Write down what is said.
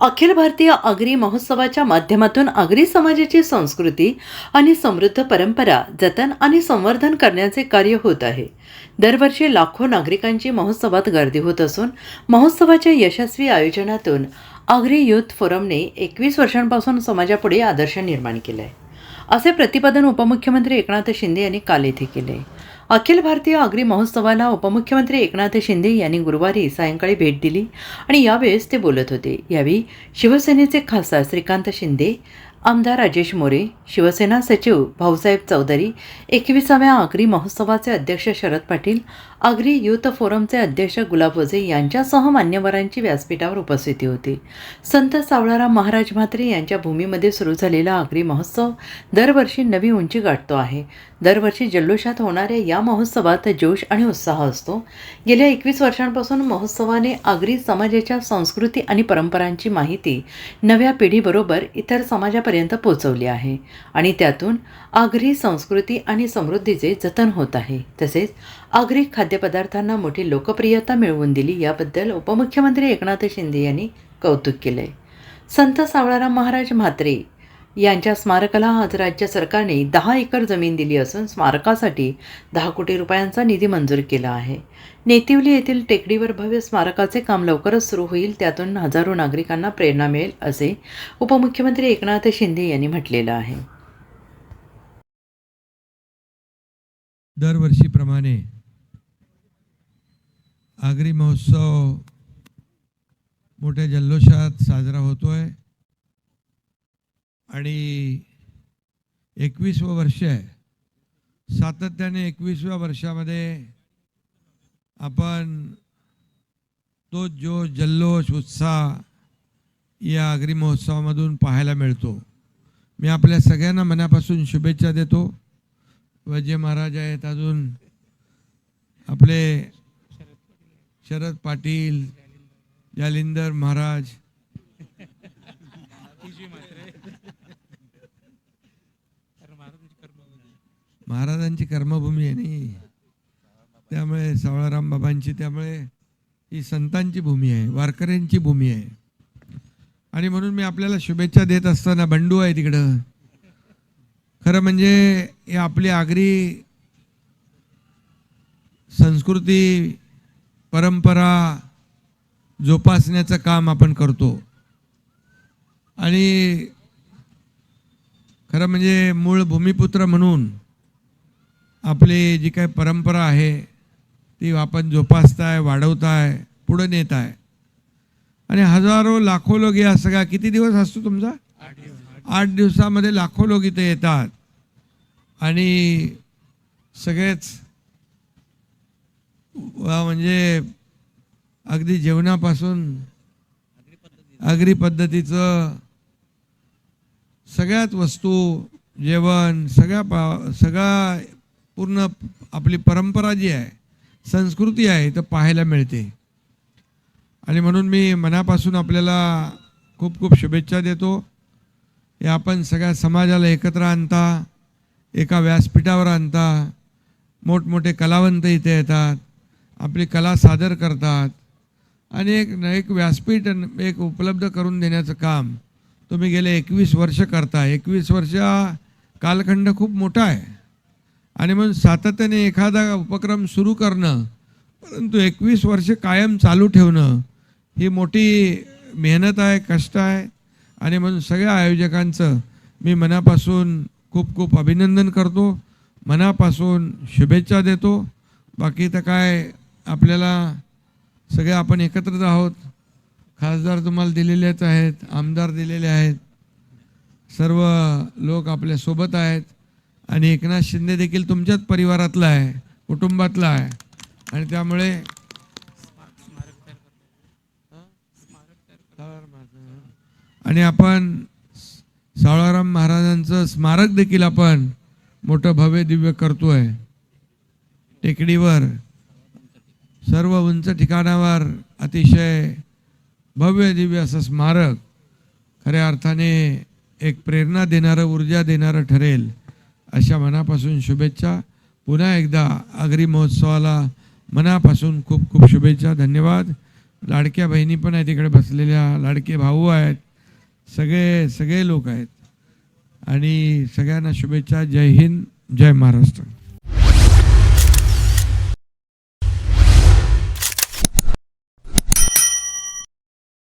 अखिल भारतीय आगरी महोत्सवाच्या माध्यमातून आगरी समाजाची संस्कृती आणि समृद्ध परंपरा जतन आणि संवर्धन करण्याचे कार्य होत आहे. दरवर्षी लाखो नागरिकांची महोत्सवात गर्दी होत असून महोत्सवाच्या यशस्वी आयोजनातून आगरी युथ फोरमने एकवीस वर्षांपासून समाजापुढे आदर्श निर्माण केला आहे. असे प्रतिपादन उपमुख्यमंत्री एकनाथ शिंदे यांनी काल येथे केले अखिल भारतीय आगरी महोत्सवाला उपमुख्यमंत्री एकनाथ शिंदे यांनी गुरुवारी सायंकाळी भेट दिली आणि यावेळेस ते बोलत होते. यावेळी शिवसेनेचे खासदार श्रीकांत शिंदे आमदार राजेश मोरे शिवसेना सचिव भाऊसाहेब चौधरी एकविसाव्या आगरी महोत्सवाचे अध्यक्ष शरद पाटील आगरी युथ फोरमचे अध्यक्ष गुलाब वझे यांच्यासह मान्यवरांची व्यासपीठावर उपस्थिती होती. संत सावळाराम महाराज म्हात्रे यांच्या भूमीमध्ये सुरू झालेला आगरी महोत्सव दरवर्षी नवी उंची गाठतो आहे. दरवर्षी जल्लोषात होणाऱ्या या महोत्सवात जोश आणि उत्साह असतो. गेल्या एकवीस वर्षांपासून महोत्सवाने आगरी समाजाच्या संस्कृती आणि परंपरांची माहिती नव्या पिढीबरोबर इतर समाजापर्यंत पोहोचवली आहे आणि त्यातून आगरी संस्कृती आणि समृद्धीचे जतन होत आहे. तसेच आगरी खाद्यपदार्थांना मोठी लोकप्रियता मिळवून दिली याबद्दल उपमुख्यमंत्री एकनाथ शिंदे यांनी कौतुक केले संत सावळाराम महाराज म्हात्रे यांच्या स्मारकाला आज राज्य सरकारने दहा एकर जमीन दिली असून स्मारकासाठी दहा कोटी रुपयांचा निधी मंजूर केला आहे. नेतिवली येथील टेकडीवर भव्य स्मारकाचे काम लवकरच सुरू होईल त्यातून हजारो नागरिकांना प्रेरणा मिळेल असे उपमुख्यमंत्री एकनाथ शिंदे यांनी म्हटलेलं आहे. दरवर्षीप्रमाणे आगरी महोत्सव मोठ्या जल्लोषात साजरा होतोय. आणि एकवीसवं वर्ष आहे. सातत्याने एकवीसव्या वर्षामध्ये आपण तो जो जल्लोष उत्साह या आगरी महोत्सवामधून पाहायला मिळतो. मी आपल्या सगळ्यांना मनापासून शुभेच्छा देतो. वजे महाराज आहेत अजून. आपले शरद पाटील जालिंदर महाराज महाराजांची कर्मभूमी आहे नाही त्यामुळे सावळाराम बाबांची त्यामुळे ही संतांची भूमी आहे वारकऱ्यांची भूमी आहे. आणि म्हणून मी आपल्याला शुभेच्छा देत असताना बंडू आहे तिकडं. खरं म्हणजे हे आपली आगरी संस्कृती परंपरा जोपासण्याचं काम आपण करतो. आणि खरं म्हणजे मूळ भूमिपुत्र म्हणून आपली जी काही परंपरा आहे ती आपण जोपासताय वाढवताय पुढं नेत आहे आणि हजारो लाखो लोक या सगळ्या किती दिवस असतो तुमचा? आठ दिवसामध्ये लाखो लोक इथे येतात. आणि सगळेच म्हणजे अगदी जेवणापासून अग्री पद्धतीचं सगळ्यात वस्तू जेवण सगळ्या पा सगळा पूर्ण आपली परंपरा जी आहे संस्कृती आहे तर पाहायला मिळते. आणि म्हणून मी मनापासून आपल्याला खूप खूप शुभेच्छा देतो. हे आपण सगळ्या समाजाला एकत्र आणता एका व्यासपीठावर आणता मोठमोठे कलावंत इथे येतात आपली कला सादर करतात आणि एक एक व्यासपीठ एक उपलब्ध करून देण्याचं काम तुम्ही गेले एकवीस वर्ष करता एकवीस वर्ष कालखंड खूप मोठा आहे. आणि म्हणून सातत्याने एखादा उपक्रम सुरू करणं परंतु एकवीस वर्ष कायम चालू ठेवणं ही मोठी मेहनत आहे कष्ट आहे. आणि म्हणून सगळ्या आयोजकांचं मी मनापासून खूप खूप अभिनंदन करतो. मनापासून शुभेच्छा देतो. बाकी तर काय आपल्याला सगळे आपण एकत्रच आहोत. खासदार तुम्हाला दिलेलेच आहेत आमदार दिलेले आहेत. सर्व लोक आपल्यासोबत आहेत आणि एकनाथ शिंदे देखील तुमच्याच परिवारातला आहे कुटुंबातला आहे. आणि त्यामुळे आणि आपण सावळाराम महाराजांचं स्मारक देखील आपण मोठं भव्य दिव्य करतोय. टेकडीवर सर्व उंच ठिकाणावर अतिशय भव्य दिव्य असं स्मारक खऱ्या अर्थाने एक प्रेरणा देणारं ऊर्जा देणारं ठरेल अशा मनापासून शुभेच्छा. पुन्हा एकदा आगरी महोत्सवाला मनापासून खूप खूप शुभेच्छा धन्यवाद. लाडक्या बहिणी पण आहेत तिकडे बसलेल्या लाडके भाऊ आहेत सगळे सगळे लोक आहेत. आणि सगळ्यांना शुभेच्छा. जय हिंद जय महाराष्ट्र.